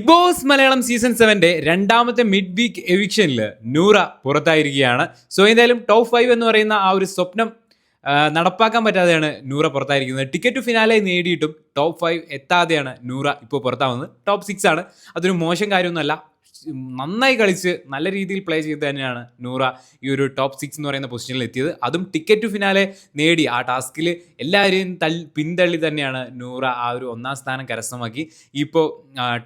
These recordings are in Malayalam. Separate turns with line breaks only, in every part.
ബിഗ് ബോസ് മലയാളം സീസൺ സെവന്റെ രണ്ടാമത്തെ മിഡ് വീക്ക് എവിക്ഷനിൽ നൂറ പുറത്തായിരിക്കുകയാണ്. സോ എന്തായാലും ടോപ്പ് ഫൈവ് എന്ന് പറയുന്ന ആ ഒരു സ്വപ്നം നടപ്പാക്കാൻ പറ്റാതെയാണ് നൂറ പുറത്തായിരിക്കുന്നത്. ടിക്കറ്റ് ഫിനാലെ നേടിയിട്ടും ടോപ്പ് ഫൈവ് എത്താതെയാണ് നൂറ ഇപ്പോൾ പുറത്താവുന്നത്. ടോപ്പ് സിക്സ് ആണ്. അതൊരു മോശം കാര്യമൊന്നുമല്ല. നന്നായി കളിച്ച് നല്ല രീതിയിൽ പ്ലേ ചെയ്ത് തന്നെയാണ് നൂറ ഈ ഒരു ടോപ്പ് സിക്സ് എന്ന് പറയുന്ന പൊസിഷനിൽ എത്തിയത്. അതും ടിക്കറ്റ് ടു ഫിനാലെ നേടി. ആ ടാസ്കിൽ എല്ലാവരെയും തള്ളി പിന്തള്ളി തന്നെയാണ് നൂറ ആ ഒരു ഒന്നാം സ്ഥാനം കരസ്ഥമാക്കി ഇപ്പോൾ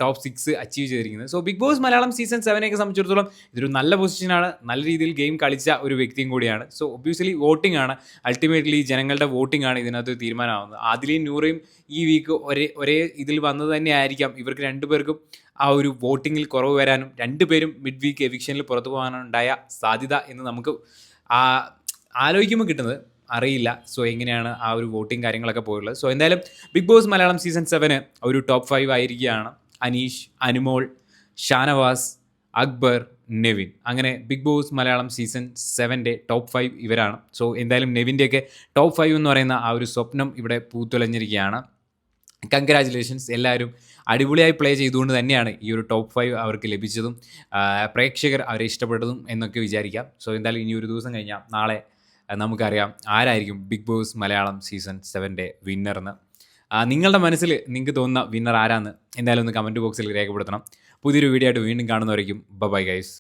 ടോപ്പ് സിക്സ് അച്ചീവ് ചെയ്തിരിക്കുന്നത്. So Bigg Boss Malayalam season സെവനെയൊക്കെ സംബന്ധിച്ചിടത്തോളം ഇതൊരു നല്ല പൊസിഷനാണ് നല്ല രീതിയിൽ ഗെയിം കളിച്ച ഒരു വ്യക്തിയും കൂടിയാണ്. സോ ഒബ്വിയസ്ലി വോട്ടിംഗ് ആണ്. അൾട്ടിമേറ്റ്ലി ജനങ്ങളുടെ വോട്ടിംഗ് ആണ് ഇതിനകത്ത് തീരുമാനമാവുന്നത്. ആദിലയും നൂറയും ഈ വീക്ക് ഒരേ ഒരേ ഇതിൽ വന്നത് തന്നെ ആയിരിക്കാം ഇവർക്ക് രണ്ടുപേർക്കും ആ ഒരു വോട്ടിങ്ങിൽ കുറവ് വരാനും രണ്ടുപേരും മിഡ് വീക്ക് എവിക്ഷനിൽ പുറത്തു പോകാനുണ്ടായ സാധ്യത എന്ന് നമുക്ക് ആ ആലോചിക്കുമ്പോൾ കിട്ടുന്നത് അറിയില്ല. സോ എങ്ങനെയാണ് ആ ഒരു വോട്ടിംഗ് കാര്യങ്ങളൊക്കെ പോയുള്ളത് സോ എന്തായാലും ബിഗ് ബോസ് മലയാളം സീസൺ സെവന് ഒരു ടോപ്പ് ഫൈവ് ആയിരിക്കുകയാണ്. അനീഷ് അനുമോൾ ഷാനവാസ് അക്ബർ നെവിൻ. അങ്ങനെ ബിഗ് ബോസ് മലയാളം സീസൺ സെവന്റെ ടോപ്പ് ഫൈവ് ഇവരാണ്. സോ എന്തായാലും നെവിന്റെയൊക്കെ ടോപ്പ് ഫൈവ് എന്ന് പറയുന്ന ആ ഒരു സ്വപ്നം ഇവിടെ പൂത്തുലഞ്ഞിരിക്കുകയാണ്. കൺഗ്രാറ്റുലേഷൻസ് എല്ലാവരും അടിപൊളിയായി പ്ലേ ചെയ്തുകൊണ്ട് തന്നെയാണ് ഈ ഒരു ടോപ്പ് ഫൈവ് അവർക്ക് ലഭിച്ചതും പ്രേക്ഷകർ അവരെ ഇഷ്ടപ്പെട്ടതും എന്നൊക്കെ വിചാരിക്കാം. സോ എന്തായാലും ഇനി ഒരു ദിവസം കഴിഞ്ഞാൽ നാളെ നമുക്കറിയാം ആരായിരിക്കും ബിഗ് ബോസ് മലയാളം സീസൺ സെവന്റെ വിന്നർ എന്ന് നിങ്ങളുടെ മനസ്സിൽ നിങ്ങൾക്ക് തോന്നുന്ന വിന്നർ ആരാന്ന് എന്തായാലും ഒന്ന് കമന്റ് ബോക്സിൽ രേഖപ്പെടുത്തണം. പുതിയൊരു വീഡിയോ ആയിട്ട് വീണ്ടും കാണുന്നവരേക്കും ബൈ ഗൈസ്